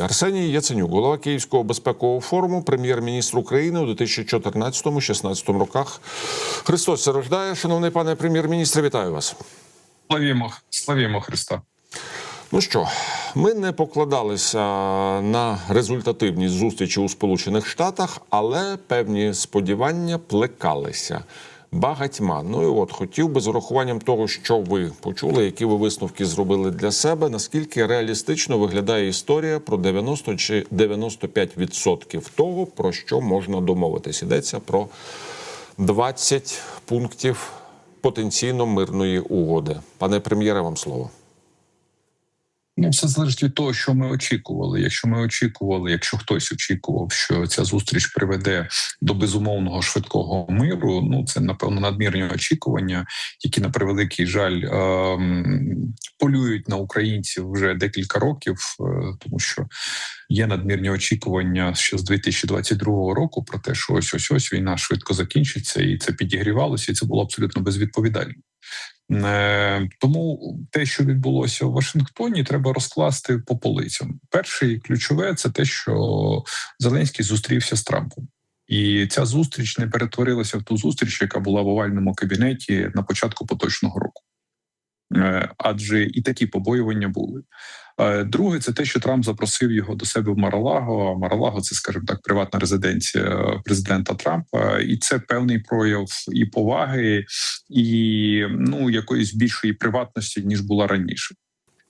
Арсеній Яценюк, голова Київського безпекового форуму, прем'єр-міністр України у 2014-16 роках. Христос рождає. Шановний пане прем'єр-міністре, вітаю вас. Славімо, славімо Христа. Ну що, ми не покладалися на результативні зустрічі у Сполучених Штатах, але певні сподівання плекалися. Багатьма. Ну і от хотів би з урахуванням того, що ви почули, які ви висновки зробили для себе. Наскільки реалістично виглядає історія про 90 чи 95% того, про що можна домовитись? Йдеться про 20 пунктів потенційно мирної угоди. Пане прем'єре, вам слово. Ну, все залежить від того, що ми очікували. Якщо ми очікували, якщо хтось очікував, що ця зустріч приведе до безумовного швидкого миру, ну це напевно надмірні очікування, які на превеликий жаль ем, полюють на українців вже декілька років, е, тому що є надмірні очікування ще з 2022 року про те, що ось ось ось війна швидко закінчиться, і це підігрівалося, і це було абсолютно безвідповідально. Е, Тому те, що відбулося в Вашингтоні, треба розкласти по полицям. Перше і ключове це те, що Зеленський зустрівся з Трампом. І ця зустріч не перетворилася в ту зустріч, яка була в овальному кабінеті на початку поточного року. Е, Адже і такі побоювання були. Е, Друге, це те, що Трамп запросив його до себе в Маралаго. Маралаго це, скажімо так, приватна резиденція президента Трампа, і це певний прояв і поваги, і ну якоїсь більшої приватності ніж була раніше.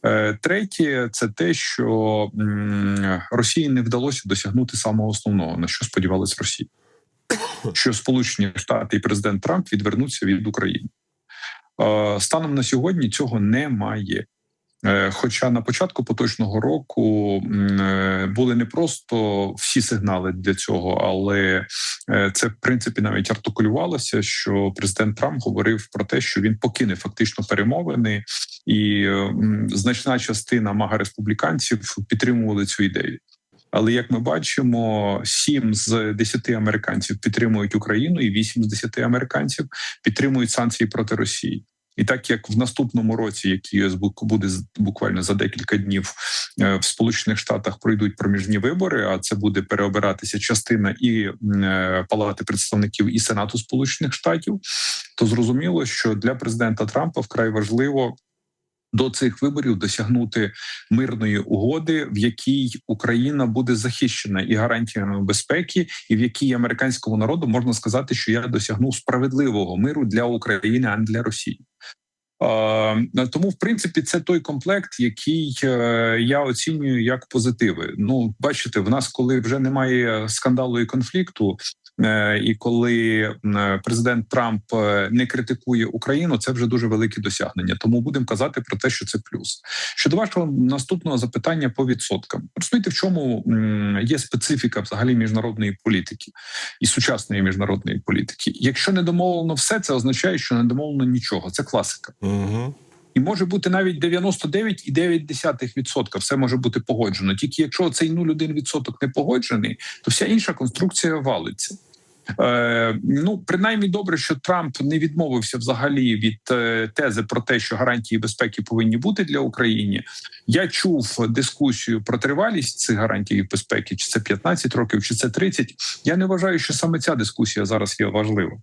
Е, Третє, це те, що Росії не вдалося досягнути самого основного, на що сподівалась Росія, що Сполучені Штати і президент Трамп відвернуться від України. Е, Станом на сьогодні цього немає. Е, Хоча на початку поточного року е, були не просто всі сигнали для цього, але це в принципі навіть артикулювалося, що президент Трамп говорив про те, що він покине фактично перемовини, і значна частина мага республіканців підтримували цю ідею. Але як ми бачимо, сім з десяти американців підтримують Україну, і вісім з десяти американців підтримують санкції проти Росії. І так як в наступному році, який буде буквально за декілька днів е, в Сполучених Штатах пройдуть проміжні вибори, а це буде переобиратися частина і е, Палати представників і Сенату Сполучених Штатів, то зрозуміло, що для президента Трампа вкрай важливо. До цих виборів досягнути мирної угоди, в якій Україна буде захищена і гарантіями безпеки, і в якій американському народу можна сказати, що я досягнув справедливого миру для України, а не для Росії. Тому, в принципі, це той комплект, який е, я оцінюю як позитиви. Ну, бачите, в нас, коли вже немає скандалу і конфлікту, і коли е, президент Трамп е, не критикує Україну, це вже дуже велике досягнення. Тому будемо казати про те, що це плюс. Щодо вашого наступного запитання по відсоткам, розумієте, в чому є специфіка взагалі міжнародної політики і сучасної міжнародної політики. Якщо не домовлено все, це означає, що не домовлено нічого. Це класика. Угу. І може бути навіть 99,9% все може бути погоджено. Тільки якщо цей 0,1% не погоджений, то вся інша конструкція валиться. Е, ну, принаймні добре, що Трамп не відмовився взагалі від е, тези про те, що гарантії безпеки повинні бути для України. Я чув дискусію про тривалість цих гарантій безпеки, чи це 15 років, чи це 30. Я не вважаю, що саме ця дискусія зараз є важлива.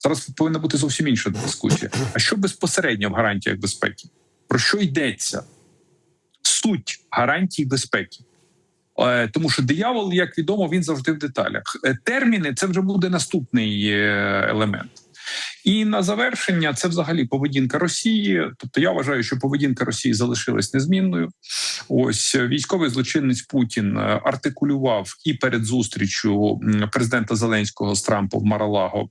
Зараз повинна бути зовсім інша дискусія. А що безпосередньо в гарантіях безпеки? Про що йдеться? Суть гарантій безпеки. Е, Тому що диявол, як відомо, він завжди в деталях. Е, Терміни це вже буде наступний е, елемент. І на завершення це взагалі поведінка Росії. Тобто, я вважаю, що поведінка Росії залишилась незмінною. Ось військовий злочинець Путін артикулював і перед зустрічю президента Зеленського з Трампом в Маралаго.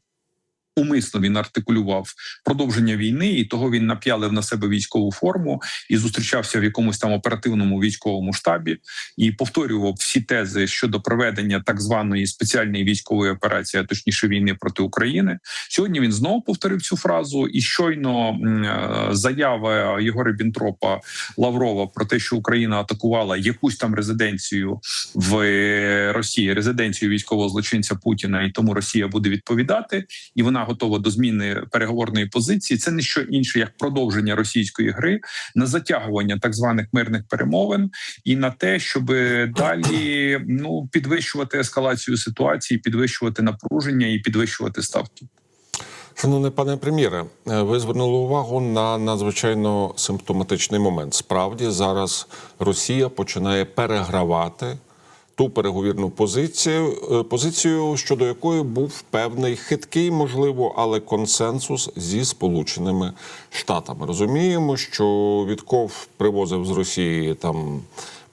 Умисно він артикулював продовження війни, і того він нап'ялив на себе військову форму і зустрічався в якомусь там оперативному військовому штабі і повторював всі тези щодо проведення так званої спеціальної військової операції, а точніше війни проти України. Сьогодні він знову повторив цю фразу, і щойно е, заява Єгора Бінтропа Лаврова про те, що Україна атакувала якусь там резиденцію в е, Росії, резиденцію військового злочинця Путіна, і тому Росія буде відповідати, і вона вона готова до зміни переговорної позиції. Це не що інше як продовження російської гри на затягування так званих мирних перемовин і на те, щоб далі ну підвищувати ескалацію ситуації, підвищувати напруження і підвищувати ставки. Шановний пане прем'єре, е, ви звернули увагу на надзвичайно симптоматичний момент. Справді зараз Росія починає перегравати ту переговірну позицію, е, позицію, щодо якої був певний хиткий, можливо, але консенсус зі Сполученими Штатами. Розуміємо, що Вітков привозив з Росії там.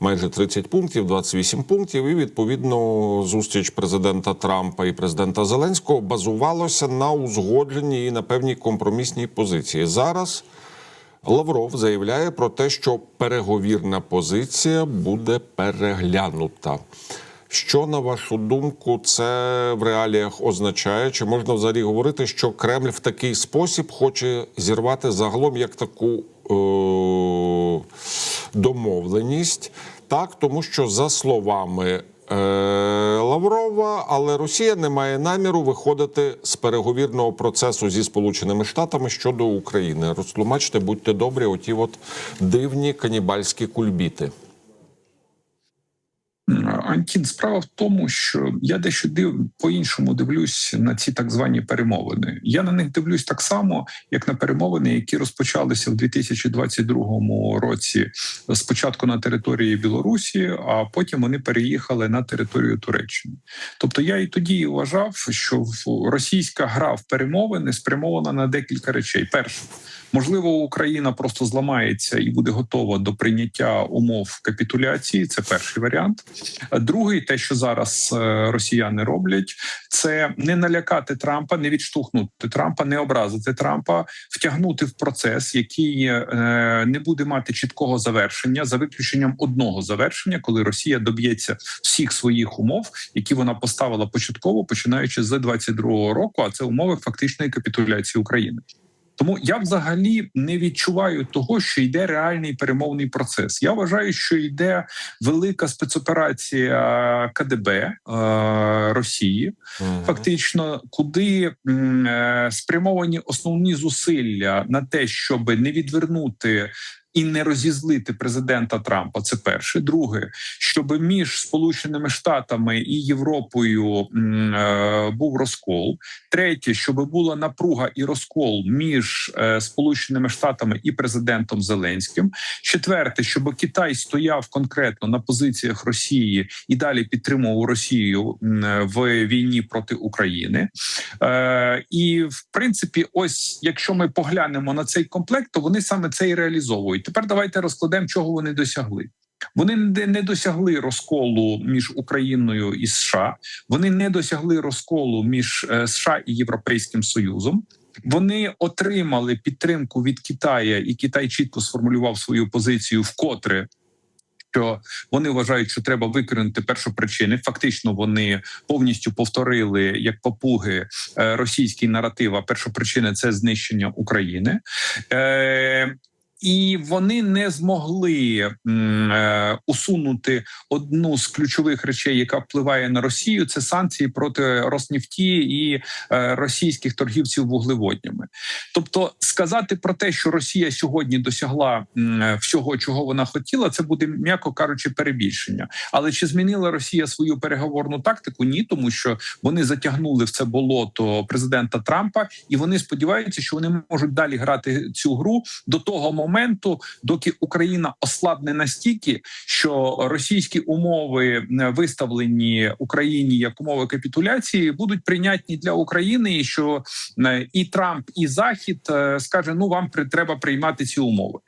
Майже 30 пунктів, 28 пунктів, і відповідно зустріч президента Трампа і президента Зеленського базувалося на узгодженні і на певній компромісній позиції. Зараз Лавров заявляє про те, що переговірна позиція буде переглянута. Що на вашу думку, це в реаліях означає? Чи можна взагалі говорити, що Кремль в такий спосіб хоче зірвати загалом як таку е- домовленість? Так, тому що за словами Лаврова, але Росія не має наміру виходити з переговірного процесу зі Сполученими Штатами щодо України. Розтлумачте, будьте добрі, оті от дивні канібальські кульбіти. Антін, справа в тому, що я дещо див по-іншому дивлюсь на ці так звані перемовини. Я на них дивлюсь так само, як на перемовини, які розпочалися в 2022 році. Спочатку на території Білорусі, а потім вони переїхали на територію Туреччини. Тобто, я і тоді вважав, що російська гра в перемовини спрямована на декілька речей. Перше. Можливо, Україна просто зламається і буде готова до прийняття умов капітуляції. Це перший варіант. Другий, те, що зараз е, росіяни роблять, це не налякати Трампа, не відштовхнути Трампа, не образити Трампа, втягнути в процес, який е, не буде мати чіткого завершення, за виключенням одного завершення, коли Росія доб'ється всіх своїх умов, які вона поставила початково, починаючи з 22-го року. А це умови фактичної капітуляції України. Тому я взагалі не відчуваю того, що йде реальний перемовний процес. Я вважаю, що йде велика спецоперація КДБ е, Росії, угу. фактично, куди е, спрямовані основні зусилля на те, щоб не відвернути. І не розізлити президента Трампа. Це перше. Друге, щоб між Сполученими Штатами і Європою е, був розкол. Третє, щоб була напруга і розкол між е, Сполученими Штатами і президентом Зеленським. Четверте, щоб Китай стояв конкретно на позиціях Росії і далі підтримував Росію в війні проти України. Е, і в принципі, ось якщо ми поглянемо на цей комплект, то вони саме це і реалізовують. Тепер давайте розкладемо, чого вони досягли. Вони не досягли розколу між Україною і США. Вони не досягли розколу між е, США і Європейським Союзом. Вони отримали підтримку від Китая, і Китай чітко сформулював свою позицію вкотре. Що вони вважають, що треба викорінити першопричини. Фактично, вони повністю повторили як папуги е, російський наратив. А першопричина це знищення України. Е, і вони не змогли е, усунути одну з ключових речей, яка впливає на Росію. Це санкції проти Роснефті і е, російських торгівців вуглеводнями. Тобто, сказати про те, що Росія сьогодні досягла м, всього, чого вона хотіла, це буде м'яко кажучи, перебільшення. Але чи змінила Росія свою переговорну тактику? Ні, тому що вони затягнули в це болото президента Трампа, і вони сподіваються, що вони можуть далі грати цю гру до того моменту, доки Україна ослабне настільки, що російські умови е, виставлені Україні як умови капітуляції будуть прийнятні для України, і що е, і Трамп, і Захід е, скаже: ну вам треба приймати ці умови.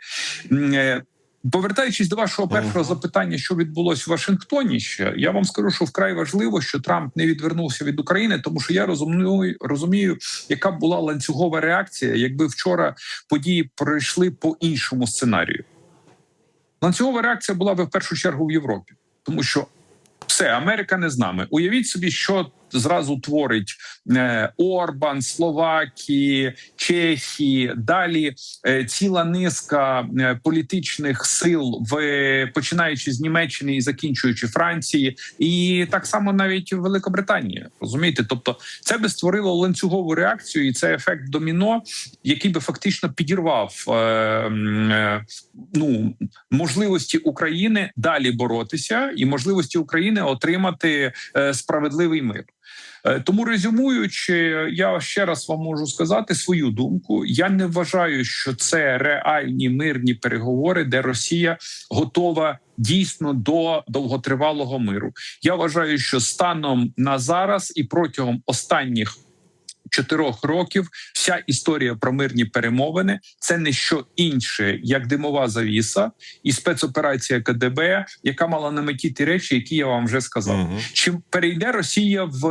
Повертаючись до вашого першого запитання, що відбулось в Вашингтоні, ще я вам скажу, що вкрай важливо, що Трамп не відвернувся від України, тому що я розумію, розумію, яка б була ланцюгова реакція, якби вчора події пройшли по іншому сценарію. Ланцюгова реакція була би в першу чергу в Європі, тому що все, Америка не з нами. Уявіть собі, що зразу творить е, Орбан, Словакії, Чехії. Далі е, ціла низка е, політичних сил, в починаючи з Німеччини і закінчуючи Франції, і так само навіть Великобританія. Розумієте, тобто це би створило ланцюгову реакцію, і це ефект доміно, який би фактично підірвав ну можливості України далі боротися, і можливості України отримати справедливий мир. Е, Тому резюмуючи, я ще раз вам можу сказати свою думку. Я не вважаю, що це реальні мирні переговори, де Росія готова дійсно до довготривалого миру. Я вважаю, що станом на зараз і протягом останніх. Чотирьох років вся історія про мирні перемовини це не що інше, як димова завіса і спецоперація КДБ, яка мала на меті ті речі, які я вам вже сказав. Угу. Чи перейде Росія в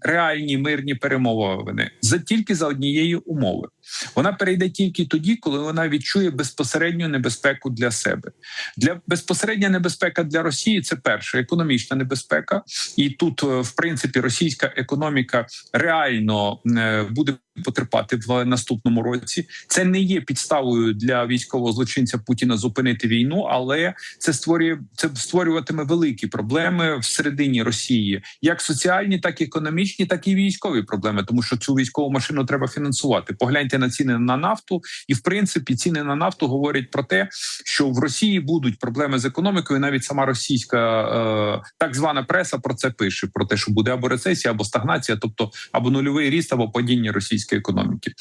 реальні мирні перемовини за тільки за однієї умови? Вона перейде тільки тоді, коли вона відчує безпосередню небезпеку для себе. Для безпосередня небезпека для Росії це перша економічна небезпека, і тут, е, в принципі, російська економіка реально е, буде потерпати в наступному році. Це не є підставою для військового злочинця Путіна зупинити війну, але це створює це створюватиме великі проблеми всередині Росії, як соціальні, так і економічні, так і військові проблеми, тому що цю військову машину треба фінансувати. Погляньте на ціни на нафту, і в принципі ціни на нафту говорять про те, що в Росії будуть проблеми з економікою. Навіть сама російська е, так звана преса про це пише: про те, що буде або рецесія, або стагнація, тобто або нульовий ріст, або падіння російської економіки.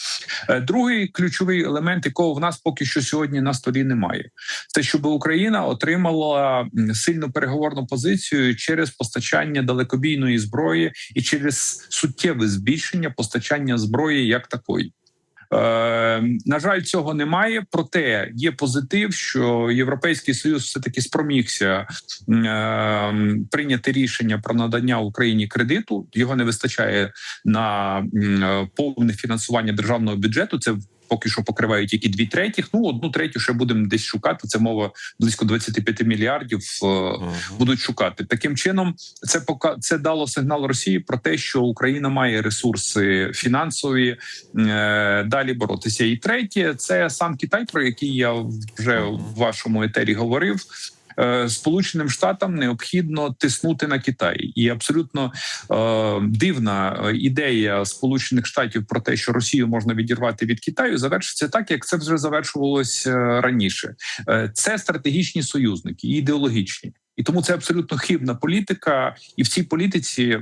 Е, Другий ключовий елемент, якого в нас поки що сьогодні на столі немає, це щоб Україна отримала сильну переговорну позицію через постачання далекобійної зброї і через суттєве збільшення постачання зброї як такої. Е, на жаль, цього немає. Проте є позитив, що Європейський Союз все таки спромігся е, прийняти рішення про надання Україні кредиту. Його не вистачає на е, повне фінансування державного бюджету. Це поки що покривають тільки дві третіх. Ну одну третю ще будемо десь шукати. Це мова близько 25 мільярдів. е, Мгм. будуть шукати таким чином. Це пока це дало сигнал Росії про те, що Україна має ресурси фінансові е, далі боротися. І третє, це сам Китай, про який я вже в вашому етері говорив. Е, Сполученим Штатам необхідно тиснути на Китай, і абсолютно е, дивна е, ідея Сполучених Штатів про те, що Росію можна відірвати від Китаю, завершиться так, як це вже завершувалось е, раніше. Це стратегічні союзники, і ідеологічні. І тому це абсолютно хибна політика, і в цій політиці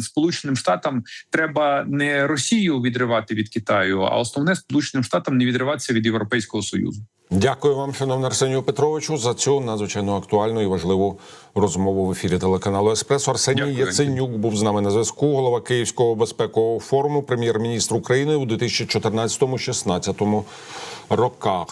сполученим штатам треба не Росію відривати від Китаю, а основне сполученим штатам не відриватися від Європейського союзу. Дякую вам, шановний Арсенію Петровичу, за цю надзвичайно актуальну і важливу розмову в ефірі телеканалу Еспресо. Арсеній Дякую. Яценюк був з нами на зв'язку. Голова Київського безпекового форуму, прем'єр-міністр України у 2014-16 роках.